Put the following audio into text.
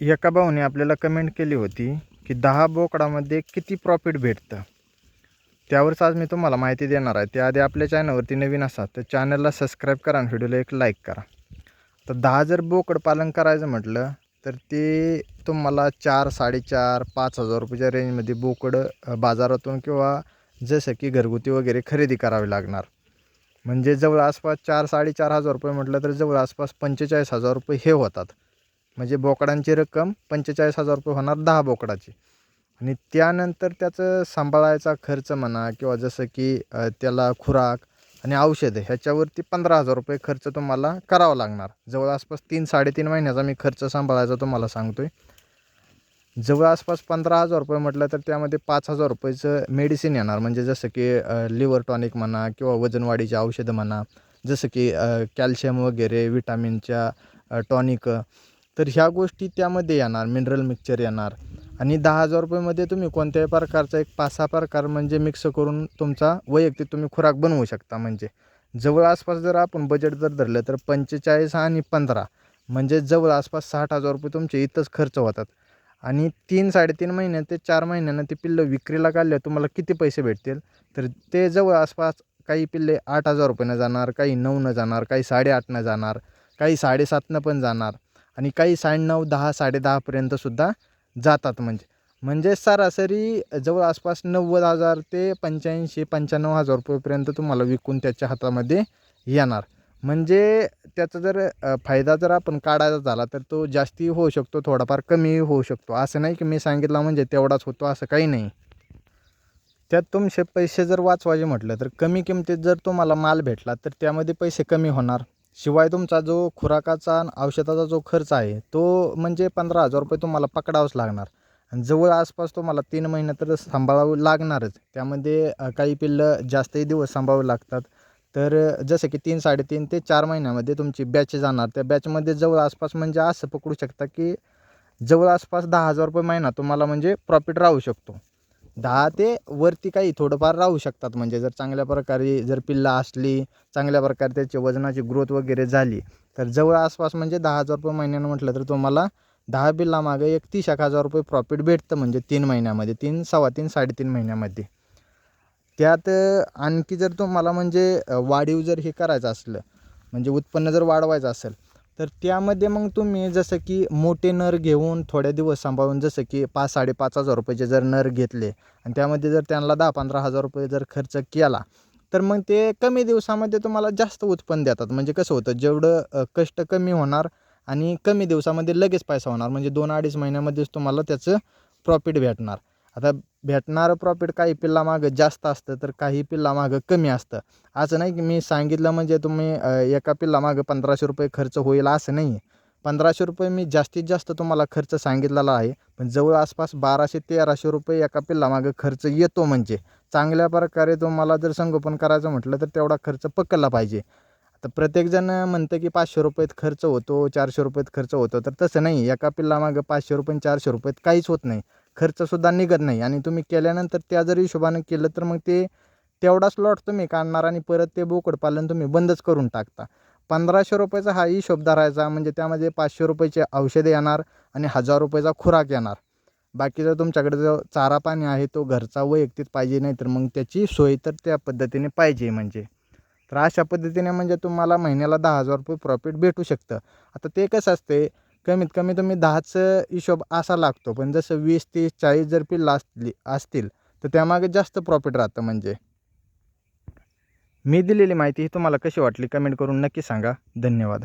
एका भाऊने आपल्याला कमेंट केली होती की दहा बोकडामध्ये किती प्रॉफिट भेटतं? त्यावरच आज मी तुम्हाला माहिती देणार आहे. त्याआधी आपल्या चॅनलवरती नवीन असा तर चॅनलला सबस्क्राईब करा आणि व्हिडिओला एक लाईक करा. तर दहा जर बोकड पालन करायचं म्हटलं तर ते तुम्हाला चार साडेचार पाच हजार रुपयाच्या रेंजमध्ये बोकड बाजारातून किंवा जसं की घरगुती वगैरे खरेदी करावी लागणार. म्हणजे जवळ आसपास चार साडेचार हजार रुपये म्हटलं तर जवळ आसपास पंचेचाळीस हजार रुपये हे होतात. म्हणजे बोकडांची रक्कम पंचेचाळीस हजार रुपये होणार दहा बोकडाची. आणि त्यानंतर त्याचं सांभाळायचा खर्च म्हणा किंवा जसं की त्याला खुराक आणि औषधं ह्याच्यावरती पंधरा हजार रुपये खर्च तुम्हाला करावा लागणार. जवळ आसपास तीन साडेतीन महिन्याचा मी खर्च सांभाळायचा तुम्हाला सांगतो आहे जवळ आसपास पंधरा हजार रुपये म्हटलं तर त्यामध्ये पाच हजार रुपयेचं मेडिसिन येणार. म्हणजे जसं की लिव्हर टॉनिक म्हणा किंवा वजनवाढीची औषधं म्हणा जसं की कॅल्शियम वगैरे विटामिनच्या टॉनिक तर ह्या गोष्टी त्यामध्ये येणार मिनरल मिक्सचर येणार. आणि दहा हजार रुपयेमध्ये तुम्ही कोणत्याही प्रकारचा एक पाच सहा प्रकार म्हणजे मिक्स करून तुमचा वैयक्तिक तुम्ही खुराक बनवू शकता. म्हणजे जवळ आसपास जर आपण बजेट जर धरलं तर पंचेचाळीस आणि पंधरा म्हणजे जवळ आसपास साठ हजार रुपये तुमचे इथंच खर्च होतात. आणि तीन साडेतीन महिने ते चार महिन्यानं ते पिल्लं विक्रीला काढले तुम्हाला किती पैसे भेटतील? तर ते जवळ आसपास काही पिल्ले आठ हजार रुपयानं जाणार काही नऊनं जाणार काही साडेआठनं जाणार काही साडेसातनं पण जाणार. आणि काही साडेनऊ दहा साडेदहापर्यंतसुद्धा जातात म्हणजे. म्हणजे सरासरी जवळ आसपास नव्वद हजार ते पंच्याऐंशी पंच्याण्णव हजार रुपयेपर्यंत तुम्हाला विकून त्याच्या हातामध्ये येणार. म्हणजे त्याचा जर फायदा जर आपण काढायचा झाला तर तो जास्ती होऊ शकतो थोडाफार कमी होऊ शकतो. असं नाही की मी सांगितलं म्हणजे तेवढाच होतो असं काही नाही. त्यात तुमचे पैसे जर वाचवायचे म्हटलं तर कमी किमतीत जर तुम्हाला माल भेटला तर त्यामध्ये पैसे कमी होणार. शिवाय तुमचा जो खुराकाचा आणि औषधाचा जो खर्च आहे तो म्हणजे पंधरा हजार रुपये तुम्हाला पकडावंच लागणार. आणि जवळ आसपास तुम्हाला तीन महिने तर सांभाळावं लागणारच. त्यामध्ये काही पिल्लं जास्तही दिवस सांभाळावं लागतात. तर जसं की तीन साडेतीन ते चार महिन्यामध्ये तुमची बॅच जाणार. त्या बॅचमध्ये जवळ आसपास म्हणजे असं पकडू शकता की जवळ आसपास दहा हजार रुपये महिना तुम्हाला म्हणजे प्रॉफिट राहू शकतो. दहा ते वरती काही थोडंफार राहू शकतात. म्हणजे जर चांगल्या प्रकारे जर पिल्ला असली चांगल्या प्रकारे त्याची वजनाची ग्रोथ वगैरे झाली तर जवळ आसपास म्हणजे दहा हजार रुपये महिन्यानं म्हटलं तर तुम्हाला दहा बिल्लामागे एक तीस एक हजार रुपये प्रॉफिट भेटतं म्हणजे तीन महिन्यामध्ये तीन सव्वा तीन साडेतीन महिन्यामध्ये. त्यात आणखी जर तुम्हाला म्हणजे वाढीव जर हे करायचं असलं म्हणजे उत्पन्न जर वाढवायचं असेल तर त्यामध्ये मग तुम्ही जसं की मोठे नर घेऊन थोड्या दिवस सांभाळून जसं की पाच साडेपाच हजार रुपयाचे जर नर घेतले आणि त्यामध्ये जर त्यांना दहा पंधरा हजार रुपये जर खर्च केला तर मग ते कमी दिवसामध्ये तुम्हाला जास्त उत्पन्न देतात. म्हणजे कसं होतं जेवढं कष्ट कमी होणार आणि कमी दिवसामध्ये लगेच पैसा होणार. म्हणजे दोन अडीच महिन्यामध्येच तुम्हाला त्याचं प्रॉफिट भेटणार. आता भेटणारं प्रॉफिट काही पिल्लामागं जास्त असतं तर काही पिल्लामागं कमी असतं. असं नाही की मी सांगितलं म्हणजे तुम्ही एका पिल्लामागं पंधराशे रुपये खर्च होईल असं नाही. आहे पंधराशे रुपये मी जास्तीत जास्त तुम्हाला खर्च सांगितलेला आहे पण जवळ आसपास बाराशे तेराशे रुपये एका पिल्लामागं खर्च येतो म्हणजे. चांगल्या प्रकारे तुम्हाला जर संगोपन करायचं म्हटलं तर तेवढा खर्च पकडला पाहिजे. आता प्रत्येकजण म्हणतं की पाचशे रुपयेत खर्च होतो चारशे रुपयात खर्च होतो तर तसं नाही. एका पिल्लामागं पाचशे रुपये चारशे रुपयात काहीच होत नाही. खर्चसुद्धा निघत नाही. आणि तुम्ही केल्यानंतर त्या जर हिशोबानं केलं तर मग ते तेवढाच लॉट तुम्ही काढणार आणि परत ते बोकडपालन तुम्ही बंदच करून टाकता. पंधराशे रुपयाचा हा हिशोब धरायचा म्हणजे त्यामध्ये पाचशे रुपयाचे औषधे येणार आणि हजार रुपयाचा खुराक येणार. बाकी जर तुमच्याकडे जो चारा पाणी आहे तो घरचा वैयक्तिक पाहिजे नाही तर मग त्याची सोय तर त्या पद्धतीने पाहिजे म्हणजे. तर अशा पद्धतीने म्हणजे तुम्हाला महिन्याला दहा हजार रुपये प्रॉफिट भेटू शकतं. आता ते कसं असते कमीत कमी तुम्ही दहाचं हिशोब असा लागतो. पण जसं वीस तीस चाळीस जर पिल्ला असली असतील तर त्यामागे जास्त प्रॉफिट राहतं म्हणजे. मी दिलेली माहिती ही तुम्हाला कशी वाटली? कमेंट करून नक्की सांगा. धन्यवाद.